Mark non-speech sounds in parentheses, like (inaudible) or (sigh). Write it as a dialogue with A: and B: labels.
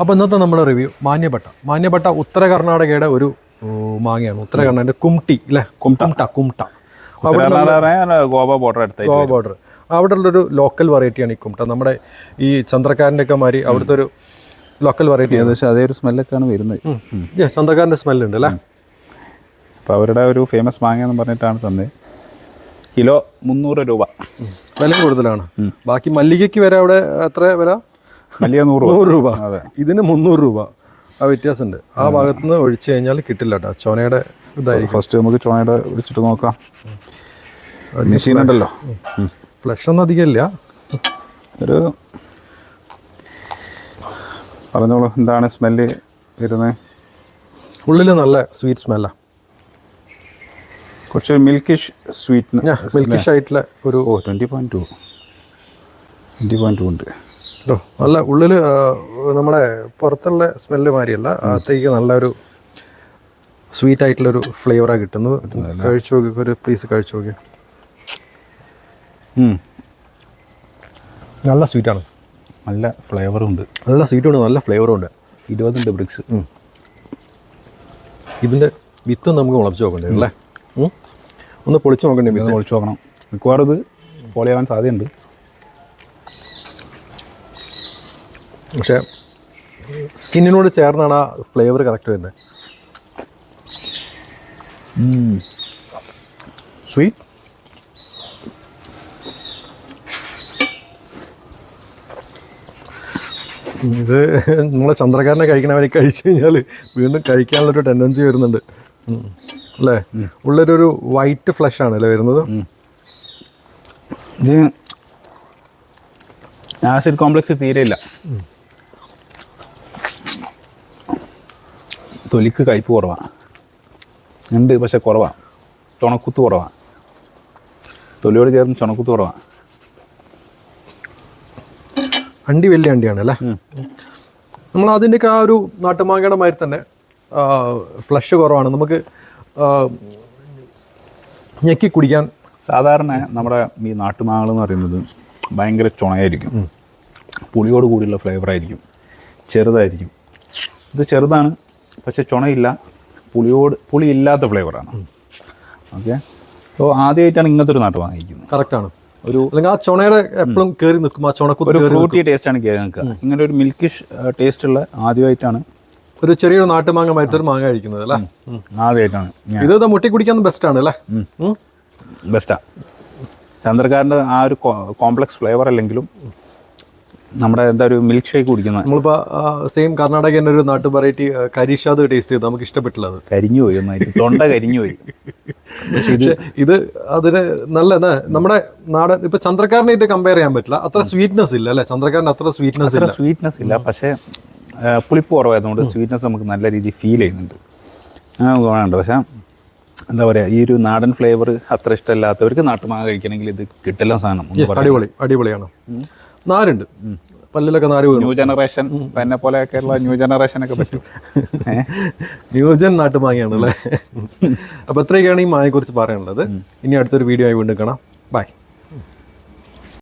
A: അപ്പോൾ ഇന്നത്തെ നമ്മുടെ റിവ്യൂ മാന്യപട്ട മാന്യപട്ട ഉത്തര കർണാടകയുടെ ഒരു മാങ്ങയാണ്. ഉത്തര കർണാടക കുംട്ടി അല്ലേ കുംട്ട കുംട്ട
B: ഗോവ ബോർഡർ
A: ഗോവ ബോർഡർ അവിടെ ഉള്ളൊരു ലോക്കൽ വെറൈറ്റിയാണ് ഈ കുംട്ട നമ്മുടെ ഈ ചന്ദ്രക്കാരന്റെ ഒക്കെ മാതിരി അവിടുത്തെ ഒരു ലോക്കൽ വെറൈറ്റി
B: ഏകദേശം അതേ ഒരു സ്മെല്ലൊക്കെയാണ് വരുന്നത്.
A: ചന്ദ്രക്കാരന്റെ സ്മെല്ല് ഉണ്ട് അല്ലേ
B: അപ്പോൾ അവരുടെ ഒരു ഫേമസ് മാങ്ങ എന്ന് പറഞ്ഞിട്ടാണ് തന്നത് കിലോ മുന്നൂറ് രൂപ.
A: വില കൂടുതലാണ്. ബാക്കി മല്ലികയ്ക്ക് വരെ അവിടെ എത്ര വില?
B: വലിയ നൂറ്
A: നൂറ് രൂപ.
B: അതെ.
A: ഇതിന് മുന്നൂറ് രൂപ. ആ വ്യത്യാസമുണ്ട്. ആ ഭാഗത്ത് നിന്ന് ഒഴിച്ചു കഴിഞ്ഞാൽ കിട്ടില്ല കേട്ടോ ചോനയുടെ ഇതായിരിക്കും.
B: ഫസ്റ്റ് നമുക്ക് ചോനയുടെ വിളിച്ചിട്ട് നോക്കാം. മെഷീൻ ഉണ്ടല്ലോ.
A: ഫ്ലഷ് ഒന്നും അധികം ഇല്ല
B: ഒരു പറഞ്ഞോളൂ എന്താണ് സ്മെല്ല് വരുന്നത്?
A: ഉള്ളിൽ നല്ല സ്വീറ്റ് സ്മെല്ലാണ്
B: കുറച്ച് മിൽക്കിഷ് സ്വീറ്റ്
A: മിൽക്കിഷ് ആയിട്ടുള്ള ഒരു
B: ഓ twenty point two twenty point two ഉണ്ട്.
A: കേട്ടോ നല്ല ഉള്ളിൽ നമ്മുടെ പുറത്തുള്ള സ്മെല്ല് മാതിരിയല്ല അകത്തേക്ക് നല്ലൊരു സ്വീറ്റ് ആയിട്ടുള്ളൊരു ഫ്ലേവറാണ് കിട്ടുന്നത് കഴിച്ചു നോക്കി ഒരു പ്ലീസ് കഴിച്ചു നോക്കി. നല്ല സ്വീറ്റാണ്.
B: നല്ല ഫ്ലേവറും ഉണ്ട്
A: നല്ല സ്വീറ്റും ഉണ്ട് നല്ല ഫ്ലേവറും ഉണ്ട്
B: ഇരുപതുണ്ട് ബ്രിക്സ്
A: ഇതിന്റെ വിത്ത് നമുക്ക് മുളപ്പിച്ച് നോക്കണ്ടേ അല്ലേ? ഒന്ന് പൊളിച്ച് നോക്കണ്ടേ വിത്ത്?
B: ഒളിച്ചു നോക്കണം. മിക്കവാറും ഇത് പൊളിയാവാൻ സാധ്യതയുണ്ട്.
A: പക്ഷേ സ്കിന്നിനോട് ചേർന്നാണ് ആ ഫ്ലേവർ കറക്റ്റ് വരുന്നത്.
B: സ്വീറ്റ്.
A: ഇത് നമ്മളെ ചന്ദ്രക്കാരനെ കഴിക്കണവരെ കഴിച്ചു കഴിഞ്ഞാൽ വീണ്ടും കഴിക്കാനുള്ളൊരു ടെൻഡൻസി വരുന്നുണ്ട്. അല്ലേ? ഉള്ളൊരു വൈറ്റ് ഫ്ലഷ് ആണ് അല്ലേ വരുന്നത്?
B: ഇത് ആസിഡ് കോംപ്ലക്സ് തീരെ തൊലിക്ക് കയ്പ് കുറവാണ് ഉണ്ട് പക്ഷെ കുറവാണ് ചുണക്കുത്ത് കുറവാണ് തൊലിയോട് ചേർന്ന് ചുണക്കുത്ത് കുറവാണ്
A: വണ്ടി വലിയ വണ്ടിയാണ് അല്ലേ? നമ്മൾ അതിന്റെയൊക്കെ ആ ഒരു നാട്ടുമാങ്ങയുടെ മാതിരി തന്നെ ഫ്ലഷ് കുറവാണ്. നമുക്ക് ഞെക്കി കുടിക്കാൻ
B: സാധാരണ നമ്മുടെ ഈ നാട്ടുമാങ്ങൾ എന്ന് പറയുന്നത് ഭയങ്കര ചുണയായിരിക്കും. പുളിയോട് കൂടിയുള്ള ഫ്ലേവറായിരിക്കും ചെറുതായിരിക്കും. ഇത് ചെറുതാണ്. പക്ഷെ ചുണയില്ല. പുളിയോട് പുളി ഇല്ലാത്ത ഫ്ലേവറാണ്. ഓക്കെ? അപ്പോൾ ആദ്യമായിട്ടാണ് ഇങ്ങനത്തെ ഒരു നാട്ട് വാങ്ങിക്കുന്നത്.
A: കറക്റ്റാണ്. ഒരു അല്ലെങ്കിൽ ആ ചുണയുടെ എപ്പോഴും കയറി നിൽക്കും. ആ ചുണക്കുത്ത്
B: ഒരു
A: കയറി
B: ഫ്രൂട്ടി ടേസ്റ്റാണ് നിൽക്കുക. ഇങ്ങനെ ഒരു മിൽക്കിഷ് ടേസ്റ്റ് ഉള്ള ആദ്യമായിട്ടാണ്
A: ഒരു ചെറിയൊരു നാട്ടുമാങ്ങ മാങ്ങ ഒരു മാങ്ങ കഴിക്കുന്നത് അല്ലേ.
B: ആദ്യമായിട്ടാണ്
A: ഇത് മുട്ടി കുടിക്കാൻ ബെസ്റ്റ് ആണ് അല്ലേ
B: ബെസ്റ്റാ. ചന്ദ്രകാരന്റെ ആ ഒരു കോംപ്ലക്സ് ഫ്ലേവർ അല്ലെങ്കിലും നമ്മുടെ എന്താ ഒരു മിൽക്ക് ഷേക്ക് കുടിക്കുന്നത്.
A: നമ്മളിപ്പോ സെയിം കർണാടക തന്നെ ഒരു നാട്ടു വെറൈറ്റി കരിഷാദ് ടേസ്റ്റ് ചെയ്ത്. നമുക്ക് ഇഷ്ടപ്പെട്ടില്ല അത്.
B: കരിഞ്ഞു പോയി ഒന്നായിട്ട് തൊണ്ട കരിഞ്ഞു പോയി. പക്ഷെ ഇത്
A: അതിന് നല്ല നമ്മുടെ നാടൻ ഇപ്പൊ ചന്ദ്രക്കാരനായിട്ട് കമ്പയർ ചെയ്യാൻ പറ്റില്ല. അത്ര സ്വീറ്റ്നെസ് ഇല്ല അല്ലെ? ചന്ദ്രക്കാരൻ അത്ര സ്വീറ്റ്നെസ് ഇല്ല.
B: സ്വീറ്റ്നെസ് ഇല്ല. പക്ഷേ പുളിപ്പ് കുറവായതുകൊണ്ട് സ്വീറ്റ്നെസ് നമുക്ക് നല്ല രീതിയിൽ ഫീൽ ചെയ്യുന്നുണ്ട്. ആ ഗുണമുണ്ട്. പക്ഷേ എന്താ പറയുക ഈ ഒരു നാടൻ ഫ്ലേവർ അത്ര ഇഷ്ടമല്ലാത്തവർക്ക് നാട്ടുമാങ്ങ കഴിക്കണമെങ്കിൽ ഇത് കിട്ടില്ല സാധനം.
A: അടിപൊളി അടിപൊളിയാണ്. നാരുണ്ട്. പല്ലിലൊക്കെ നാര് വീണു.
B: ന്യൂ ജനറേഷൻ എന്നെ പോലെയൊക്കെയുള്ള ന്യൂ ജനറേഷൻ ഒക്കെ പറ്റും. (laughs) ന്യൂ
A: ന്യൂജൻ നാട്ടുമാങ്ങയാണ് അപ്പോൾ അപ്പൊ ഇത്രയൊക്കെയാണ് ഈ മാങ്ങയെ കുറിച്ച് പറയാനുള്ളത് ഇനി അടുത്തൊരു വീഡിയോ ആയി വീണ്ടും കാണാം. ബൈ.